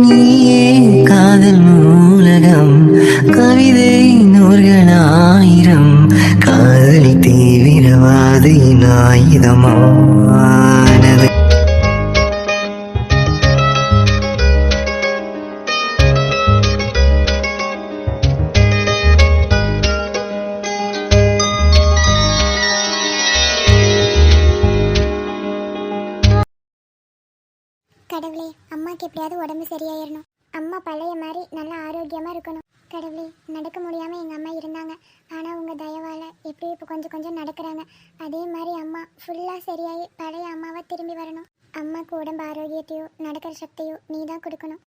நீயே காதல் நூலகம் கவிதை நூல்களாயிரம் காதல் தீவிரவாதியின் ஆயுதமானது அதே மாதிரி அம்மா ஃபுல்லாக சரியாகி பழைய அம்மாவை திரும்பி வரணும். அம்மாவுக்கு உடம்பு ஆரோக்கியத்தையோ நடக்கிற சக்தியோ நீ தான் கொடுக்கணும்.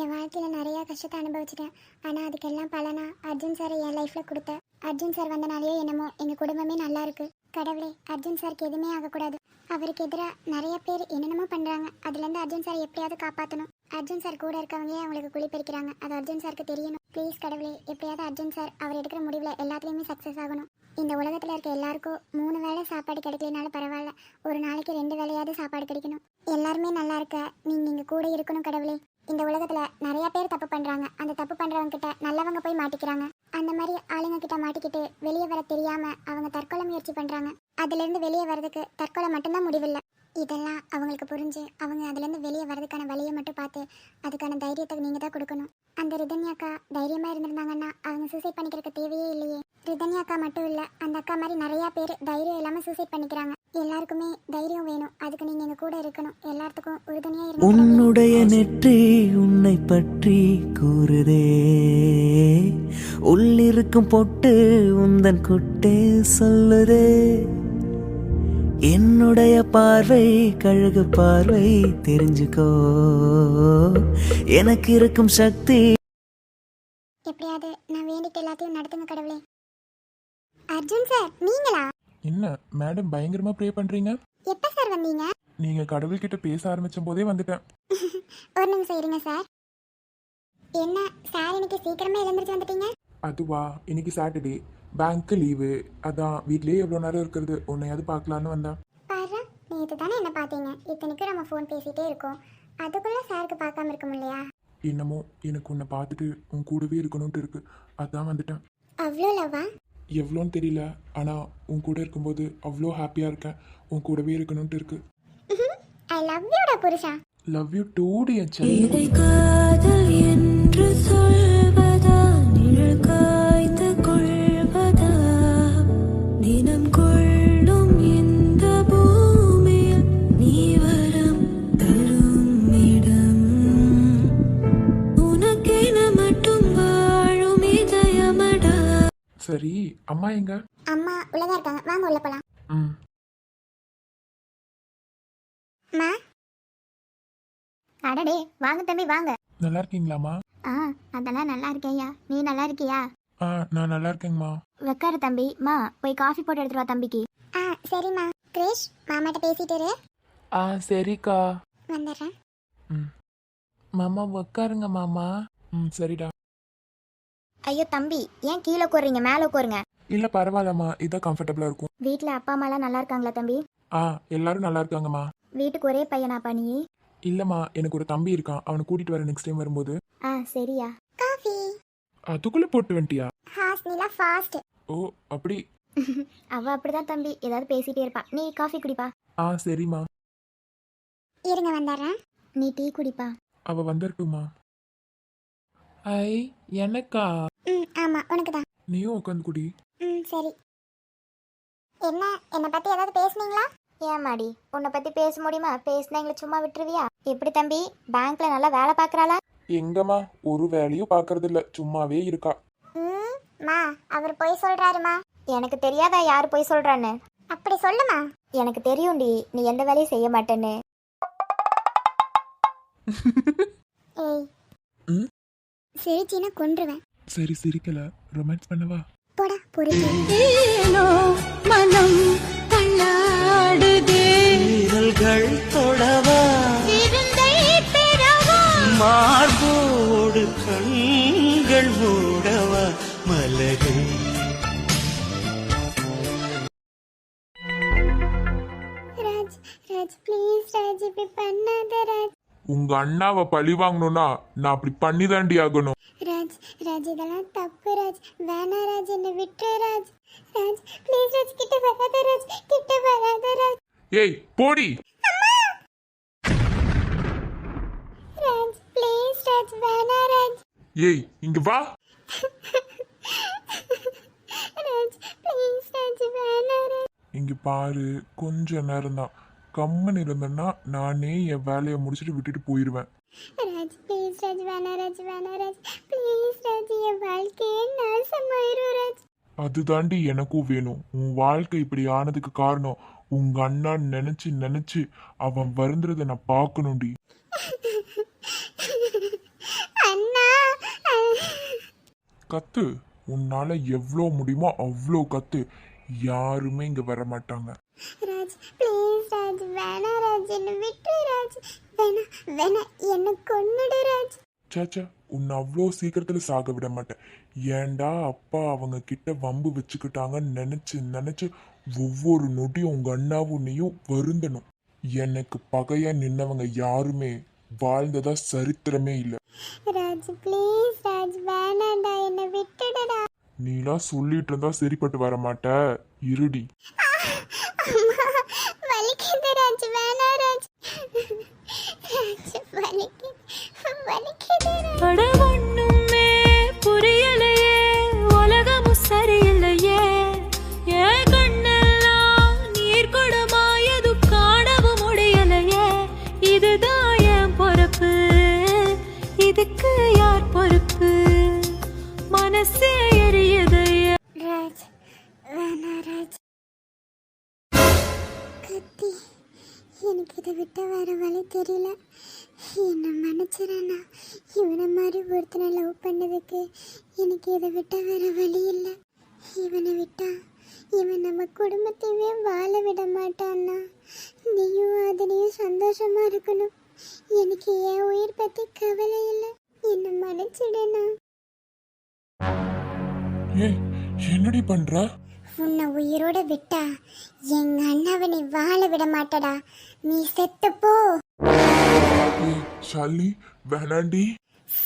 என் வாழ்க்கையில் நிறையா கஷ்டத்தை அனுபவிச்சிட்டேன். ஆனால் அதுக்கெல்லாம் பலனா அர்ஜுன் சாரை என் லைஃப்பில் கொடுத்த. அர்ஜுன் சார் வந்தனாலேயோ என்னமோ எங்கள் குடும்பமே நல்லா இருக்கு. கடவுளே அர்ஜுன் சாருக்கு எதுவுமே ஆகக்கூடாது. அவருக்கு எதிராக நிறைய பேர் என்னென்னமோ பண்ணுறாங்க அதுலேருந்து அர்ஜுன் சார் எப்படியாவது காப்பாற்றணும் அர்ஜுன் சார் கூட இருக்கவங்களே அவங்களுக்கு குழி பறிக்கிறாங்க. அது அர்ஜுன் சாருக்கு தெரியணும். ப்ளீஸ் கடவுளே எப்படியாவது அர்ஜுன் சார் அவர் எடுக்கிற முடிவில் எல்லாத்துலேயுமே சக்ஸஸ் ஆகணும். இந்த உலகத்தில் இருக்க எல்லாருக்கும் மூணு வேளை சாப்பாடு கிடைக்கலனாலும் பரவாயில்ல. ஒரு நாளைக்கு ரெண்டு வேளையாவது சாப்பாடு கிடைக்கணும். எல்லாருமே நல்லா இருக்க. நீங்கள் இங்கே கூட இருக்கணும் கடவுளே. இந்த உலகத்தில் நிறைய பேர் தப்பு பண்ணுறாங்க அந்த தப்பு பண்ணுறவங்க கிட்ட நல்லவங்க போய் மாட்டிக்கிறாங்க. அந்த மாதிரி ஆளுங்க கிட்ட மாட்டிக்கிட்டு வெளியே வர தெரியாமல் அவங்க தற்கொலை முயற்சி பண்ணுறாங்க அதுலேருந்து வெளியே வர்றதுக்கு தற்கொலை மட்டும்தான் முடிவில்லை. இதெல்லாம் அவங்களுக்கு புரிஞ்சு அவங்க அதுலேருந்து வெளியே வர்றதுக்கான வழியை மட்டும் பார்த்து அதுக்கான தைரியத்தை நீங்கள் தான் கொடுக்கணும். அந்த ரிதன்யாக்கா தைரியமாக இருந்திருந்தாங்கன்னா அவங்க சூசைட் பண்ணிக்கிறக்க தேவையே இல்லையே. ரிதன்யாக்கா மட்டும் இல்லை அந்த அக்கா மாதிரி நிறையா பேர் தைரியம் இல்லாமல் சூசைட் பண்ணிக்கிறாங்க. எல்லாருக்குமே தைரியம் வேணும். அதுக்கு நீங்க எங்க கூட இருக்கணும். எல்லாத்துக்கும் உறுதுணையா இருந்து உன்னுடைய நெற்றி உன்னை பற்றி கூறுதே. உள்ளிருக்கும் பொட்டு உந்தன் குட்டே சொல்லுதே. என்னுடைய பார்வை கழுகு பார்வை தெரிஞ்சுக்கோ. எனக்கு இருக்கும் சக்தி. எப்படியாவது நான் வேண்டிட்டு எல்லாத்தையும் நடத்துங்க கடவுளே. அர்ஜுன் சார் நீங்களா? என்ன மேடம் பயங்கரமா ப்ரே பண்றீங்க? எப்ப சார் வந்தீங்க? நீங்க கடவுள்கிட்ட பேச ஆரம்பிச்ச போதே வந்துட்டேன். ஒரு நிமிஷம் இருங்க சார் என்ன சார் இன்னைக்கு சீக்கிரமே எழுந்திரிச்சு வந்துட்டீங்க? அதுவா இன்னைக்கு சாட்டர்டே பேங்க்கு லீவு அதான் வீட்லயே எவ்வளோ நேரம் இருக்கிறது? உன்னையாவது பார்க்கலான்னு வந்தேன் பாரு நேற்று தானே என்ன பார்த்தீங்க? இத்தனைக்கும் நம்ம ஃபோன் பேசிட்டே இருக்கோம். அதுக்குள்ள சாருக்கு பார்க்காம இருக்க முடியலையா? என்னமோ எனக்கு உன்னை பார்த்துட்டு உன் கூடவே இருக்கணும்ட்டு இருக்கு. அதான் வந்துட்டேன். அவ்வளோ லவ்வா? எவ்வளோன்னு தெரியல. ஆனால் உன் கூட இருக்கும்போது அவ்வளோ ஹாப்பியாக இருக்கேன். உன் கூடவே இருக்கணும்ட்டு இருக்கு. ஐ லவ் யூடா புருஷா. லவ் யூ டூ டி இதை காதல் என்று சொல்வதா? நிழல் சரி அம்மா எங்க? அம்மா உள்ளதா இருக்காங்க. வாங்க உள்ள போலாம். ம். அம்மா? அடடே வாங்க தம்பி வாங்க. நல்லா இருக்கீங்களாம்மா? ஆ அதெல்லாம் நல்லா இருக்கேன்யா நீ நல்லா இருக்கியா? ஆ நான் நல்லா இருக்கேங்கம்மா. உக்காரு தம்பி. மா போய் காஃபி போட்டு எடுத்துட்டு வா தம்பிக்கு. ஆ சரிம்மா. கிரிஷ் மாமாட்ட பேசிட்டு இரு. ஆ சரிக்கா. வந்துடுறேன். ம். மாமா உக்காருங்க மாமா. ம் சரிடா. ஐயோ தம்பி ஏன் கீழே உட்காருங்க மேலே உட்காருங்க. இல்லை பரவாயில்லம்மா. இதான் கம்ஃபர்டபுளாக இருக்கும். வீட்டில் அப்பா அம்மாலாம் நல்லா இருக்காங்களா தம்பி? ஆ எல்லாரும் நல்லா இருக்காங்கம்மா. வீட்டுக்கு ஒரே பையனாப்பா நீ இல்லைம்மா எனக்கு ஒரு தம்பி இருக்கான். அவனை கூட்டிட்டு வரேன் நெக்ஸ்ட் டைம் வரும்போது. ஆ சரியா. காஃபி. அதுக்குள்ளே போட்டு வந்துட்டியா? ஹாஸ் நீலா ஃபாஸ்ட் ஓ அப்படி. அவ அப்படிதான் தம்பி. ஏதாவது பேசிட்டே இருப்பா. நீ காஃபி குடிப்பா. ஆ சரிம்மா. இருங்க வந்துடுறேன். நீ டீ குடிப்பா. அவ வந்துடட்டுமா ஐ எனக்கா? ம் ஆமா உனக்கு தான் நீயும் உட்காந்து குடி ம் சரி. என்ன என்னை பத்தி ஏதாவது பேசுனீங்களா? ஏமாடி உன்னை பத்தி பேச முடியுமா? பேசினா எங்களை சும்மா விட்டுருவியா? எப்படி தம்பி பேங்க்ல நல்லா வேலை பார்க்கறாளா? எங்கம்மா ஒரு வேலையும் பார்க்கறது இல்ல சும்மாவே இருக்கா. ம் மா அவர் போய் சொல்றாருமா. எனக்கு தெரியாதா யார் போய் சொல்றான்னு? அப்படி சொல்லுமா. எனக்கு தெரியும்டி நீ எந்த வேலையும் செய்ய மாட்டேன்னு. ஏய். ம்? சிரிச்சின்னா கொன்றுவேன். சரி சிரிக்கல. ரொமான்ஸ் பண்ணவா? போடா ஏனோ மனம் தள்ளாடுதே. வீரல்கள் தொடவா? விருந்தை பெறவா? மார்போடு கண்கள் மூடவா? மலரே. உங்க அண்ணாவை பழி வாங்கணும்னா நான் அப்படி பண்ணிதாண்டி ஆகணும். ராஜ் ராஜ் இதெல்லாம் தப்பு ராஜ். வேணா ராஜ் என்னை விட்டுரு ராஜ். ராஜ் ப்ளீஸ் ராஜ் கிட்ட வராத ராஜ் கிட்ட வராத ராஜ். ஏய் போடி. ராஜ் ப்ளீஸ் ராஜ் வேணா ராஜ். ஏய் இங்க வா. ராஜ் ப்ளீஸ் ராஜ் வேணா ராஜ். இங்க பாரு கொஞ்ச நேரம் தான் கம்மன் இருந்தேன்னா நானே என் வேலையை முடிச்சுட்டு விட்டுட்டு போயிடுவேன் ராஜ் ப்ளீஸ் ராஜ் வேணா ராஜ் வேணா ராஜ். ப்ளீஸ் ராஜ் என் வாழ்க்கையே நாசமாயிரும் ராஜ். அதுதாண்டி எனக்கும் வேணும். உன் வாழ்க்கை இப்படி ஆனதுக்கு காரணம் உங்க அண்ணா நினைச்சு நினைச்சு அவன் வருந்துறத நான் பார்க்கணும்டி. அண்ணா கத்து. உன்னால எவ்வளோ முடியுமோ அவ்வளோ கத்து. யாருமே இங்க வர மாட்டாங்க. ராஜ் ப்ளீஸ் ராஜ் வேணா ராஜ் என்னை விட்டுரு ராஜ். வேணா வேணா என்னை கொன்னுடு ராஜ். சேச்சா உன்னை அவ்வளோ சீக்கிரத்துல சாக விட மாட்டேன். ஏன்டா அப்பா அவங்க கிட்ட வம்பு வச்சுக்கிட்டாங்கன்னு நினைச்சு நினைச்சு ஒவ்வொரு நொடியும் உங்க அண்ணாவும் நீயும் வருந்தணும். எனக்கு பகையா நின்னவங்க யாருமே வாழ்ந்ததா சரித்திரமே இல்லை. ராஜ் ப்ளீஸ் ராஜ் வேணாண்டா என்னை விட்டுடுடா. நீலாம் சொல்லிட்டு இருந்தா சரிப்பட்டு வர மாட்ட. இருடி அம்மா வலிக்குது ராஜ் வேணா ராஜ் ராஜ் வலிக்குது வலிக்குது ராஜ் அட ஒண்ணுமே புரியலையே. உலகமும் சரியில்லையே. என் கண்ணெல்லாம் நீர் குடமாயது காணவும் முடியலையே. இதுதான் என் பொறுப்பு. இதுக்கு யார் பொறுப்பு? மனசே எரியுதையே ராஜ் வேணா ராஜ். கத்தி. எனக்கு இதை விட்ட வேற வழி தெரியல. என்னை மன்னிச்சிடண்ணா இவனை மாதிரி ஒருத்தனை லவ் பண்ணதுக்கு எனக்கு இதை விட்ட வேற வழி இல்லை. இவனை விட்டா இவன் நம்ம குடும்பத்தையே வாழ விட மாட்டான்னா. நீயும் அதனையும் சந்தோஷமா இருக்கணும். எனக்கு என் உயிர் பத்தி கவலை இல்லை. என்னை மன்னிச்சிடண்ணா. ஏய் என்னடி பண்ற? உன்னை உயிரோட விட்டா எங்க அண்ணாவை நீ வாழ விட மாட்டடா. நீ செத்து போ. ஏய் ஷாலினி வேணாண்டி.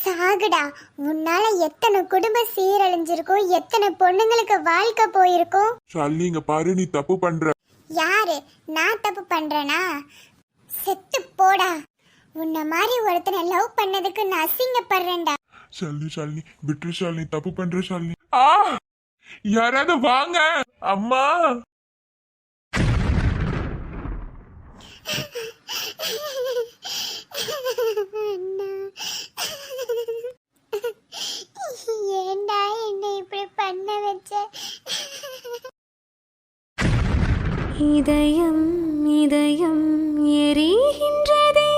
சாகுடா. உன்னால எத்தனை குடும்பம் சீரழிஞ்சிருக்கும் எத்தனை பொண்ணுங்களுக்கு வாழ்க்கை போயிருக்கும் ஷாலினி இங்க பாரு நீ தப்பு பண்ற. யாரு? நான் தப்பு பண்றேனா? செத்து போடா. உன்னை மாதிரி ஒருத்தனை லவ் பண்ணதுக்கு நான் அசிங்கப்படுறேன்டா. ஷாலினி ஷாலினி விட்டுரு ஷாலினி தப்பு பண்ற ஷாலினி. ஆ! யாராவது வாங்க. அம்மா அண்ணா ஏண்டா என்னை இப்படி பண்ண வச்ச? இதயம் இதயம் எரிகின்றதே.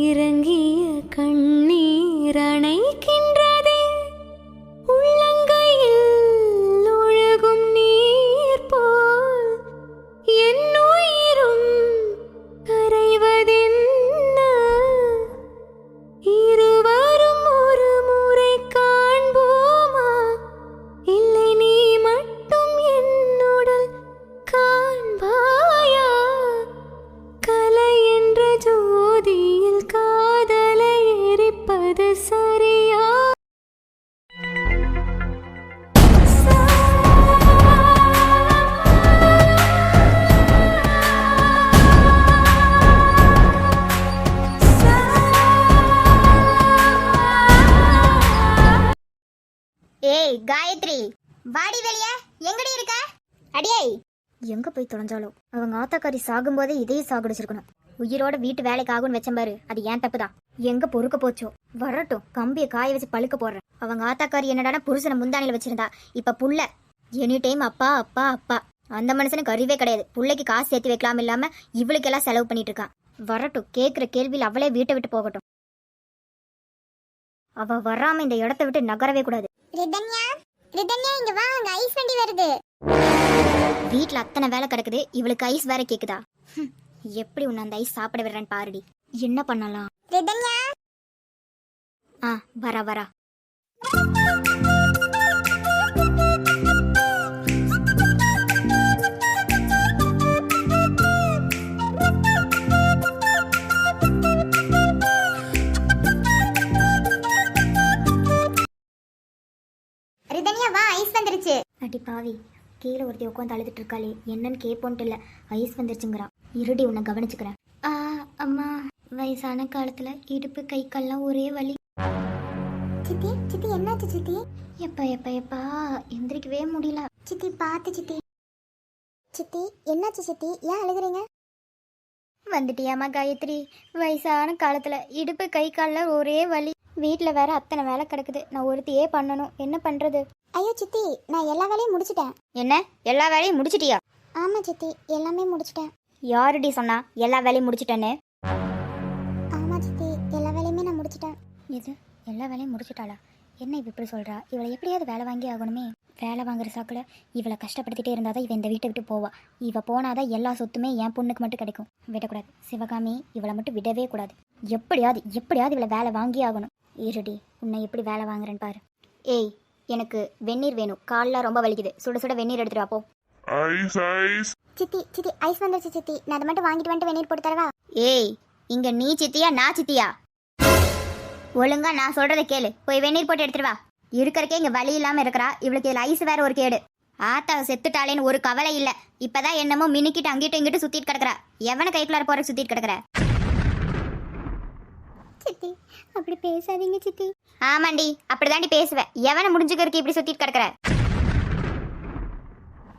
இறங்கிய கண்ணீர் அணைக்கின்ற ஏய் காயத்ரி வாடி வெளிய. எங்கடி இருக்க? அடியே. எங்க போய் தொலைஞ்சாலோ அவங்க ஆத்தாக்காரி சாகும்போதே இதையே சாகுடிச்சிருக்கணும். உயிரோட வீட்டு வேலைக்கு ஆகும்னு வச்சேன் பாரு. அது ஏன் தப்பு தான் எங்க பொறுக்க போச்சோ? வரட்டும். கம்பியை காய வச்சு பழுக்க போடுறேன். அவங்க ஆத்தாக்காரி என்னடானா புருஷனை முந்தானில வச்சிருந்தா. இப்ப புள்ள. எனி டைம் அப்பா அப்பா அப்பா. அந்த மனுஷனுக்கு அறிவே கிடையாது. பிள்ளைக்கு காசு சேர்த்து வைக்கலாம் இல்லாம இவளுக்கெல்லாம் செலவு பண்ணிட்டு இருக்கான். வரட்டும். கேக்குற கேள்வியில் அவளே வீட்டை விட்டு போகட்டும். அவ வராம இந்த இடத்த விட்டு நகரவே கூடாது. ரிதன்யா? ரிதன்யா இங்க வா அங்க ஐஸ் வண்டி வருது. வீட்ல அத்தனை வேலை கிடக்குது இவளுக்கு ஐஸ் வேற கேக்குதா? எப்படி உன்னை அந்த ஐஸ் சாப்பிட விடுறேன்னு பாருடி. என்ன பண்ணலாம்? ரிதன்யா? ஆ வரா வரா. பாவி கீழே ஒருத்தி உட்காந்து அழுதுட்டு இருக்காளே. என்னன்னு கேட்போன்ட்டு இல்லை. ஐஸ் வந்துருச்சுங்கிறான். இருடி உன்னை கவனிச்சுக்கிறேன். ஆ அம்மா வயசான காலத்துல இடுப்பு கை கால்லாம் ஒரே வலி. சித்தி சித்தி என்னாச்சு சித்தி? எப்பா எப்பா எப்பா எந்திரிக்கவே முடியல. சித்தி பார்த்து சித்தி. சித்தி என்னாச்சு சித்தி? ஏன் அழுகுறீங்க? வந்துட்டியாம்மா காயத்ரி? வயசான காலத்துல இடுப்பு கை காலில் ஒரே வலி. வீட்டில் வேற அத்தனை வேலை கிடக்குது. நான் ஒருத்தியே பண்ணணும். என்ன பண்றது? ஐயோ சித்தி நான் எல்லா வேலையும் முடிச்சிட்டேன். என்ன? எல்லா வேலையும் முடிச்சிட்டியா? ஆமா சித்தி எல்லாமே முடிச்சிட்டேன். யாருடி சொன்னா எல்லா வேலையும் முடிச்சிட்டேன்னு? ஆமா சித்தி எல்லா வேலையுமே நான் முடிச்சிட்டேன். இது எல்லா வேலையும் முடிச்சிட்டாளா? என்ன இவ இப்படி சொல்றா? இவளை எப்படியாவது வேலை வாங்கி ஆகணுமே. வேலை வாங்குற சாக்குல இவளை கஷ்டப்படுத்திட்டே இருந்தாதான் இவ இந்த வீட்டை விட்டு போவா. இவ போனாதான் எல்லா சொத்துமே என் பொண்ணுக்கு மட்டும் கிடைக்கும். விடக்கூடாது. சிவகாமி இவளை மட்டும் விடவே கூடாது. எப்படியாவது எப்படியாவது இவளை வேலை வாங்கி ஆகணும். இருடி உன்னை எப்படி வேலை வாங்குறேன்னு பாரு. ஏய் எனக்கு வெந்நீர் வேணும். கால்லாம் ரொம்ப வலிக்குது. சுட சுட வெந்நீர் எடுத்துட்டு வா போ. Ice ice. சித்தி சித்தி ஐஸ் வந்துருச்சு சித்தி. நான் அதை மட்டும் வாங்கிட்டு வந்துட்டு வெந்நீர் போட்டு தரவா? ஏய் இங்க நீ சித்தியா நான் சித்தியா? ஒழுங்கா நான் சொல்றத கேளு. போய் வெந்நீர் போட்டு எடுத்துட்டு வா. இருக்கறக்கே இங்க வலி இல்லாம இருக்கறா. இவளுக்கு இதுல ஐஸ் வேற ஒரு கேடு. ஆத்தா செத்துட்டாளேன்னு ஒரு கவலை இல்ல. இப்பதான் என்னமோ மினுக்கிட்டு அங்கிட்டு இங்கிட்டு சுத்திட்டு கிடக்குறா. எவன கைக்குள்ளார போற சுத்திட்டு கிடக்குற? சித்தி? அப்படி பேசாதீங்க சித்தி. ஆமாண்டி அப்படிதாண்டி பேசுவேன் எவனை முடிஞ்சுக்கிறதுக்கு இப்படி சுத்திட்டு கிடக்குற?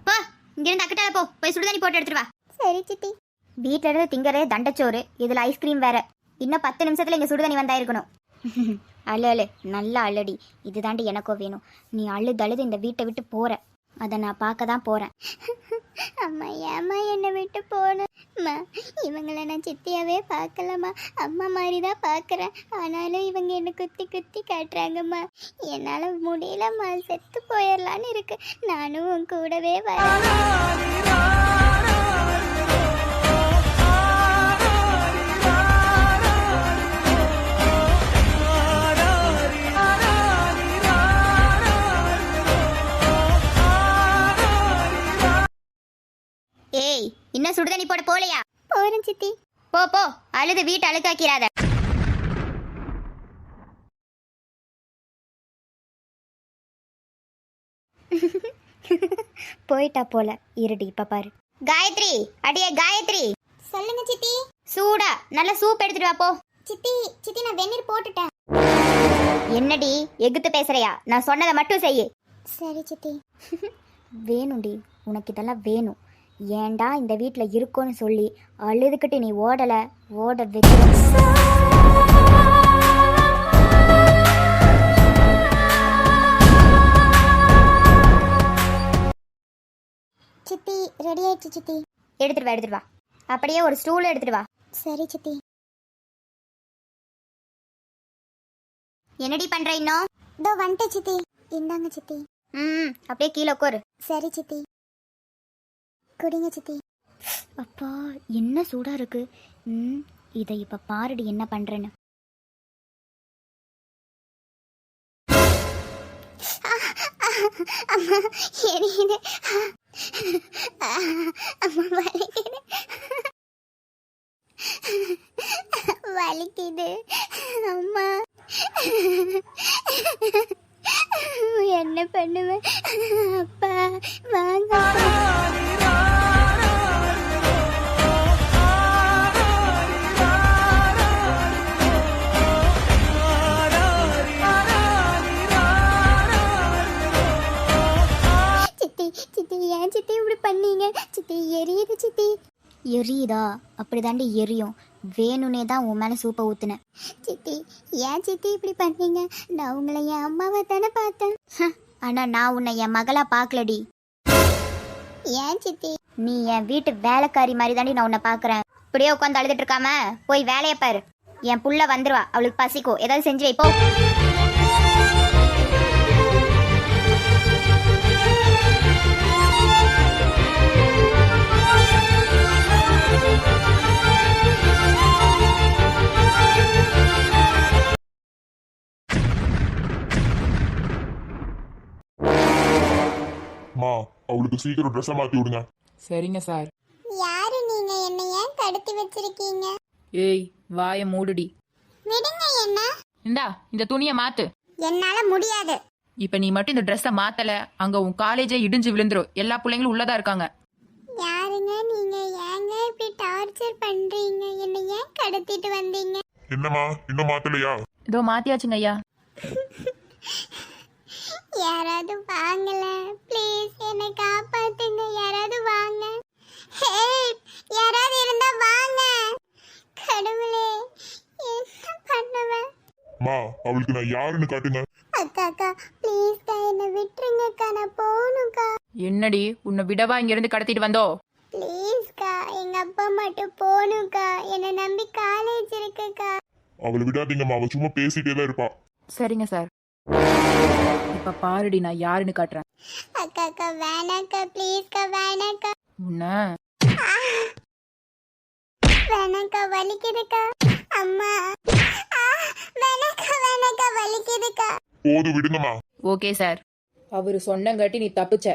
போ இங்கிருந்து அக்கட்டால போ. போய் சுடுதண்ணி போட்டு எடுத்துட்டு வா. சரி சித்தி. வீட்ல இருந்து திங்கறே தண்டச்சோறு. இதுல ஐஸ்கிரீம் வேற. இன்னும் பத்து நிமிஷத்துல இங்க சுடுதண்ணி வந்தா இருக்கணும். அழு அழு. நல்லா அழடி. இதுதாண்டி எனக்கோ வேணும். நீ அழுது அழுது இந்த வீட்டை விட்டு போற. அதை நான் பார்க்க தான் போறேன். அம்மா ஏமா என்னை விட்டு அம்மா இவங்கள நான் சித்தியாவே பார்க்கலம்மா. அம்மா மாதிரி தான் பார்க்குறேன். ஆனாலும் இவங்க என்னை குத்தி குத்தி காட்டுறாங்கம்மா. என்னால் முடியலம்மா செத்து போயிடலான்னு இருக்கு. நானும் உன் கூடவே வரேன். ஏய் இன்னும் சுடுதண்ணி போட போலையா போகிறேன் சித்தி. போ போ. அழுது வீட்டை அழுக்காக்கிறாத போயிட்டா போல. இருடி இப்ப பாரு. காயத்ரி அடியே காயத்ரி. சொல்லுங்க சித்தி. சூடா. நல்ல சூப் எடுத்துட்டு வா போ. சித்தி சித்தி நான் வெந்நீர் போட்டுட்டேன். என்னடி எகுத்து பேசுறியா? நான் சொன்னதை மட்டும் செய்யு. சரி சித்தி. வேணும்டி. உனக்கு இதெல்லாம் வேணும். ஏன்டா இந்த வீட்டில் இருக்கோன்னு சொல்லி அழுதுகிட்டு நீ ஓடலை? ஓட வைக்க சித்தி ரெடி ஆயிடுச்சு சித்தி. எடுத்துட்டு வா எடுத்துட்டு வா. அப்படியே ஒரு ஸ்டூல் எடுத்துட்டு வா. சரி சித்தி. என்னடி பண்ற இன்னும்? இதோ வந்துட்டேன் சித்தி. இந்தாங்க சித்தி. ம். அப்படியே கீழே உட்காரு. சரி சித்தி. குடிங்க சித்தி. அப்பா என்ன சூடா இருக்கு. ம் இதை இப்ப பாருடி என்ன பண்றேன்னு. அம்மா எரியுது அம்மா வலிக்குது. வலிக்குது அம்மா. என்ன பண்ணுவேன் அப்பா அப்படி அப்படிதாண்டி எரியும். வேணும்னே தான் உன் மேலே சூப்பை ஊற்றுனேன் சித்தி ஏன் சித்தி இப்படி பண்ணீங்க? நான் உங்களை என் அம்மாவை தானே பார்த்தேன். ஆனால் நான் உன்னை என் மகளாக பார்க்கலடி. ஏன் சித்தி? நீ என் வீட்டு வேலைக்காரி மாதிரி தாண்டி நான் உன்னை பார்க்குறேன். இப்படியே உட்காந்து அழுதுட்டு இருக்காம போய் வேலையை பாரு. என் புள்ள வந்துருவா. அவளுக்கு பசிக்கும். ஏதாவது செஞ்சு வை அவளுக்கு சீக்கிரம் ட்ரெஸ்ஸை மாத்தி விடுங்க. சரிங்க சார் யாரு நீங்க? என்ன ஏன் தடுத்து வச்சிருக்கீங்க? ஏய் வாயை மூடுடி. விடுங்க என்ன? இந்தா இந்த துணியை மாத்து. என்னால முடியாது. இப்ப நீ மட்டும் இந்த ட்ரெஸ்ஸை மாத்தல அங்க உன் காலேஜே இடிஞ்சு விழுந்துரும். எல்லா பிள்ளைங்களும் உள்ளதா இருக்காங்க. யாருங்க நீங்க? ஏங்க இப்படி டார்ச்சர் பண்றீங்க? என்ன ஏன் கடத்திட்டு வந்தீங்க? என்னம்மா இன்னும் மாத்தலையா? இதோ மாத்தியாச்சுங்க ஐயா. யாராவது வாங்கல. ப்ளீஸ் என்னை காப்பாத்துங்க. யாராவது வாங்க. ஹெல்ப் யாராவது இருந்தா வாங்க. கடவுளே என்ன பண்ணுவேன் மா அவளுக்கு நான் யாருன்னு காட்டுங்க. அக்கா அக்கா ப்ளீஸ்க்கா என்னை விட்டுருங்கக்கா நான் போகணும்க்கா என்னடி உன்னை விடவா இங்க இருந்து கடத்திட்டு வந்தோ? ப்ளீஸ்க்கா எங்க அப்பா மட்டும் போகணும்க்கா என்னை நம்பி காலேஜ் இருக்குக்கா அவளை விடாதீங்கம்மா. அவ சும்மா பேசிட்டே தான் இருப்பா. சரிங்க சார் இப்ப பாருடி நான் யாருன்னு காட்டுறேன். அக்கா அக்கா வேணாக்கா ப்ளீஸ்க்கா வேணாக்கா உன்னை? வேணாக்கா வலிக்குதுக்கா அம்மா. ஆ, வேணாக்கா வேணாக்கா வலிக்குதுக்கா போதும் விடுங்கம்மா. Okay sir. அவரு சொன்னங்காட்டி நீ தப்பிச்ச.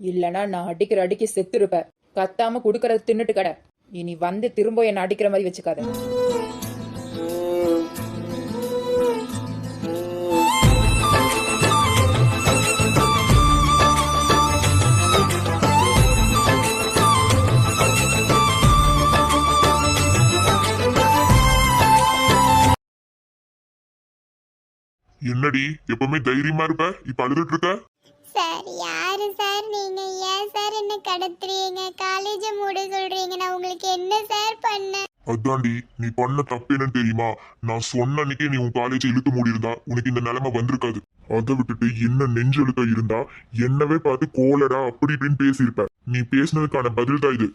இல்லனா நான் அடிக்கிற அடிக்கு செத்து இருப்ப கத்தாம குடுக்கறத தின்னுட்டு கடை. இனி வந்து திரும்ப என்ன அடிக்கிற மாதிரி வச்சுக்காத. என்னடி எப்பவுமே தைரியமா இருப்ப? இப்ப அழுதுட்டு இருக்க? சார் யாரு சார் நீங்க? ஏன் சார் என்ன கடத்துறீங்க? காலேஜ் மூட சொல்றீங்க. நான் உங்களுக்கு என்ன சார் பண்ணேன் அதாண்டி நீ பண்ண தப்பு என்னன்னு தெரியுமா? நான் சொன்ன அன்னைக்கே நீ உன் காலேஜை இழுத்து மூடி இருந்தா உனக்கு இந்த நிலைமை வந்திருக்காது. அதை விட்டுட்டு என்ன நெஞ்செழுக்க இருந்தா என்னவே பார்த்து கோலடா அப்படி இப்படின்னு பேசியிருப்ப. நீ பேசினதுக்கான பதில் தான் இது.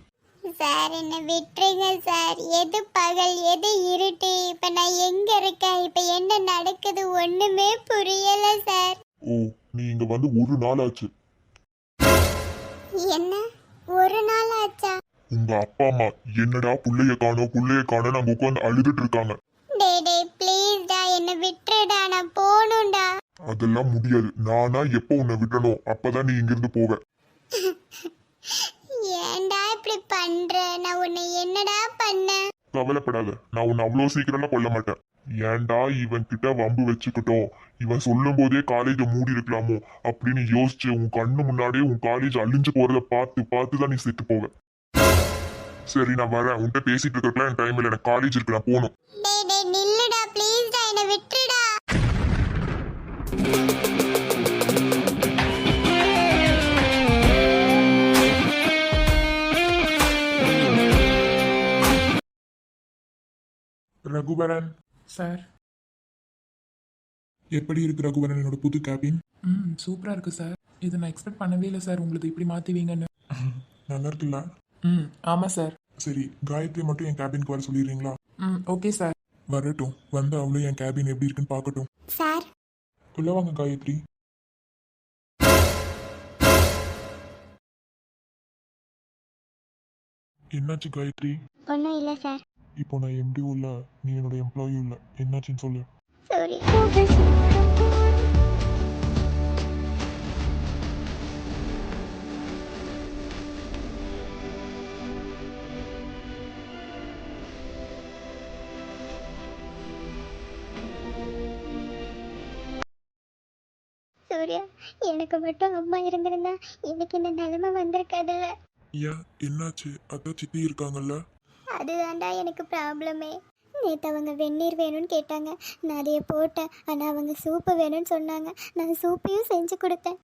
சார் என்ன விட்டுருங்க சார். எது பகல் எது இருட்டு? இப்ப நான் எங்க இருக்கேன்? இப்ப என்ன நடக்குது? ஒண்ணுமே புரியல சார். ஓ நீ இங்க வந்து ஒரு நாள் ஆச்சு. என்ன? ஒரு நாள் ஆச்சா? உங்க அப்பா அம்மா என்னடா புள்ளைய காணோம் புள்ளைய காணோம் அங்க உட்காந்து அழுதுட்டு இருக்காங்க. டே டே ப்ளீஸ்டா என்ன விட்டுடுடா நான் போகணும்டா. அதெல்லாம் முடியாது. நானா எப்போ உன்னை விட்டணும் அப்பதான் நீ இங்கிருந்து போவ. பண்ற? நான் உன்னை என்னடா பண்ணேன் கவலைப்படாத. நான் உன்னை அவ்வளோ சீக்கிரம்லாம் கொல்ல மாட்டேன். ஏன்டா இவன் கிட்ட வம்பு வச்சுக்கிட்டோம்? இவன் சொல்லும் போதே காலேஜை மூடி இருக்கலாமோ? அப்படின்னு யோசிச்சு உன் கண்ணு முன்னாடியே உன் காலேஜ் அழிஞ்சு போறத பார்த்து பார்த்து தான் நீ செத்து போவ. சரி நான் வரேன். உன்கிட்ட பேசிட்டு இருக்கலாம் என் டைம் இல்லை. எனக்கு காலேஜ் இருக்கு. நான் போகணும். டே டே நில்லுடா. ப்ளீஸ்டா என்ன விட்டுடா ரகுவரன். சார். எப்படி இருக்கு ரகுவரன் என்னோட புது கேபின் ம் சூப்பராக இருக்கு சார். இதை நான் எக்ஸ்பெக்ட் பண்ணவே இல்லை சார். உங்களுக்கு இப்படி மாற்றுவீங்கன்னு நல்லா இருக்குல்ல ம் ஆமாம் சார். சரி காயத்ரி மட்டும் என் கேபினுக்கு வர சொல்லிடுறீங்களா? ம் ஓகே சார். வரட்டும். வந்து அவளும் என் கேபின் எப்படி இருக்குன்னு பார்க்கட்டும். சார். உள்ள வாங்க காயத்ரி. என்னாச்சு காயத்ரி? ஒன்றும் இல்லை சார். இப்போ நான் எம்டி உள்ள? நீ என்னோட எம்ப்ளாயி உள்ள. என்னாச்சுன்னு சொல்லு. சாரி சூர்யா எனக்கு மட்டும் அம்மா இருந்திருந்தா எனக்கு இந்த நிலைமை வந்திருக்காதுல்ல. ஏன்? என்னாச்சு? அதான் சித்தி இருக்காங்கல்ல? அதுதான்டா எனக்கு ப்ராப்ளமே நேற்று அவங்க வெந்நீர் வேணும்னு கேட்டாங்க. நான் அதையே போட்டேன். ஆனால் அவங்க சூப்பு வேணும்னு சொன்னாங்க. நான் சூப்பையும் செஞ்சு கொடுத்தேன்.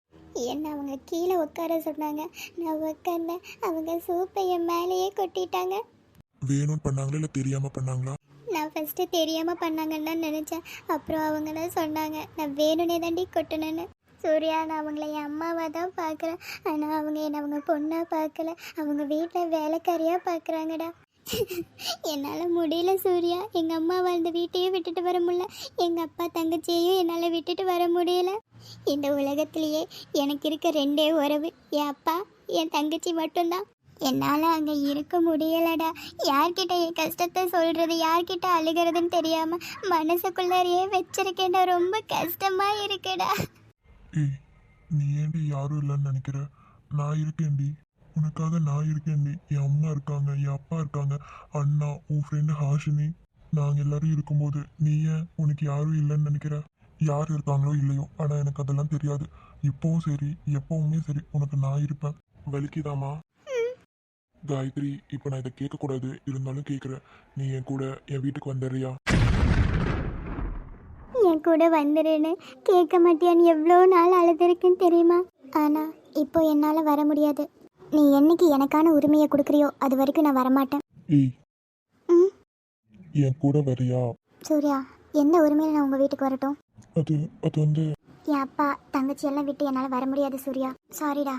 என்ன அவங்க கீழே உட்கார சொன்னாங்க? நான் உட்காந்தேன் அவங்க சூப்பை என் மேலேயே கொட்டிட்டாங்க. வேணும்னு பண்ணாங்களா இல்லை தெரியாம பண்ணாங்களா? நான் ஃபஸ்ட்டு தெரியாமல் பண்ணாங்கன்னு தான் நினச்சேன். அப்புறம் அவங்க தான் சொன்னாங்க நான் வேணும்னே தாண்டி கொட்டினேன்னு. சூர்யா நான் அவங்கள என் அம்மாவாக தான் பார்க்குறேன் ஆனால் அவங்க என்னை அவங்க பொண்ணாக பார்க்கல அவங்க வீட்டில் வேலைக்காரியாக பார்க்குறாங்கடா என்னால் முடியல சூர்யா. எங்கள் அம்மா வாழ்ந்த வீட்டையும் விட்டுட்டு வர முடியல. எங்கள் அப்பா தங்கச்சியையும் என்னால் விட்டுட்டு வர முடியல. இந்த உலகத்திலேயே எனக்கு இருக்க ரெண்டே உறவு. என் அப்பா என் தங்கச்சி மட்டும்தான். என்னால் அங்கே இருக்க முடியலடா. யார்கிட்ட என் கஷ்டத்தை சொல்கிறது யார்கிட்ட அழுகிறதுன்னு தெரியாமல் மனசுக்குள்ளாரையே வச்சிருக்கேன்டா. ரொம்ப கஷ்டமாக இருக்குடா. நீ ஏண்டி யாரும் இல்லைன்னு நினைக்கிற? நான் இருக்கேன்டி. உனக்காக நான் இருக்கேன்டி என் அம்மா இருக்காங்க என் அப்பா இருக்காங்க. அண்ணா உன் ஃப்ரெண்டு ஹாஷினி. நாங்கள் எல்லாரும் இருக்கும்போது நீ ஏன் உனக்கு யாரும் இல்லைன்னு நினைக்கிற? யார் இருக்காங்களோ இல்லையோ. ஆனா எனக்கு அதெல்லாம் தெரியாது. இப்போவும் சரி எப்பவுமே சரி. உனக்கு நான் இருப்பேன். வலிக்குதாமா காயத்ரி இப்போ நான் இதை கேட்கக்கூடாது. இருந்தாலும் கேட்குறேன். நீ என் கூட என் வீட்டுக்கு வந்துடுறியா? என் கூட வந்துடுன்னு கேட்க மாட்டியான்னு எவ்வளோ நாள் அழுதுருக்குன்னு தெரியுமா? ஆனால் இப்போ என்னால் வர முடியாது. நீ என்னைக்கு எனக்கான உரிமையை கொடுக்குறியோ அது வரைக்கும் நான் வரமாட்டேன். ஏய். ம்? என் கூட வரியா? சூர்யா எந்த உரிமையில் நான் உங்கள் வீட்டுக்கு வரட்டும்? அது அது வந்து என் அப்பா தங்கச்சி எல்லாம் விட்டு என்னால் வர முடியாது சூர்யா. சாரிடா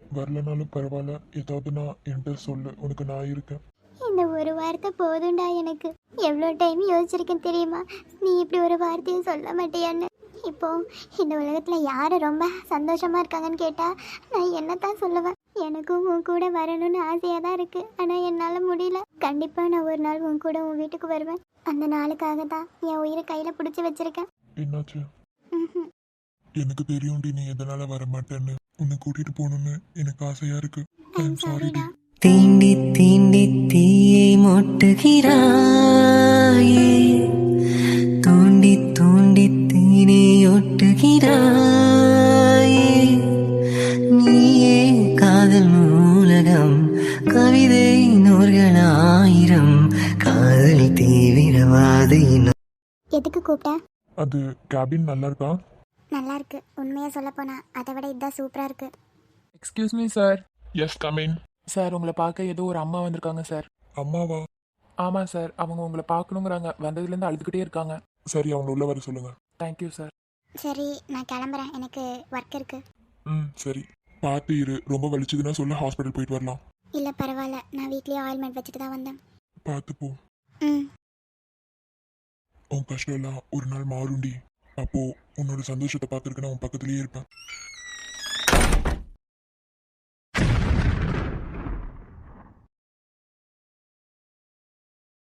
வரலனாலும் பரவாயில்ல. ஏதாவது நான் என்கிட்ட சொல்லு. உனக்கு நான் இருக்கேன். இந்த ஒரு வார்த்தை போதும்டா எனக்கு. எவ்வளோ டைம் யோசிச்சிருக்கேன் தெரியுமா? நீ இப்படி ஒரு வார்த்தையை சொல்ல மாட்டியான்னு. இப்போ இந்த உலகத்தில் யார் ரொம்ப சந்தோஷமா இருக்காங்கன்னு கேட்டால் நான் என்னத்தான் சொல்லுவேன். எனக்கும் உன் கூட வரணும்னு ஆசையாக தான் இருக்குது ஆனால் என்னால் முடியல. கண்டிப்பாக நான் ஒரு நாள் உன் கூட உன் வீட்டுக்கு வருவேன். அந்த நாளுக்காக தான் என் உயிரை கையில் பிடிச்சி வச்சிருக்கேன். என்னாச்சு. எனக்கு தெரியும்டி நீ எதனால வர மாட்டேன்னு உன்னை கூட்டிட்டு போகணும்னு எனக்கு ஆசையா இருக்கு. தீண்டி தீண்டி தீயை மொட்டுகிறாயே. தூண்டி தூண்டி எதுக்கு கூப்பிட்ட? அது கேபின் நல்லா இருக்கா நல்லா இருக்கு உண்மையாக சொல்ல போனா அதை விட இதுதான் சூப்பராக இருக்கு. Excuse me sir yes come in sir உங்களை பார்க்க ஏதோ ஒரு அம்மா வந்திருக்காங்க சார் அம்மாவா? ஆமாம் சார் அவங்க உங்களை பார்க்கணுங்கிறாங்க. வந்ததுலேருந்து அழுதுகிட்டே இருக்காங்க. சரி அவங்க உள்ள வர சொல்லுங்க. தேங்க்யூ சார் சரி நான் கிளம்புறேன். எனக்கு ஒர்க் இருக்கு. ம் சரி. பார்த்து இரு. ரொம்ப வலிச்சதுன்னா சொல்ல ஹாஸ்பிட்டல் போயிட்டு வரலாம். இல்லை பரவாயில்ல. நான் வீட்லேயே ஆயில்மெண்ட் வச்சுட்டு தான் வந்தேன். பார்த்து போ. ம். உன் கஷ்டம் எல்லாம் ஒரு நாள் மாறுண்டி. அப்போ உன்னோட சந்தோஷத்தை பார்த்துருக்க நான் உன் பக்கத்துலயே இருப்பேன்.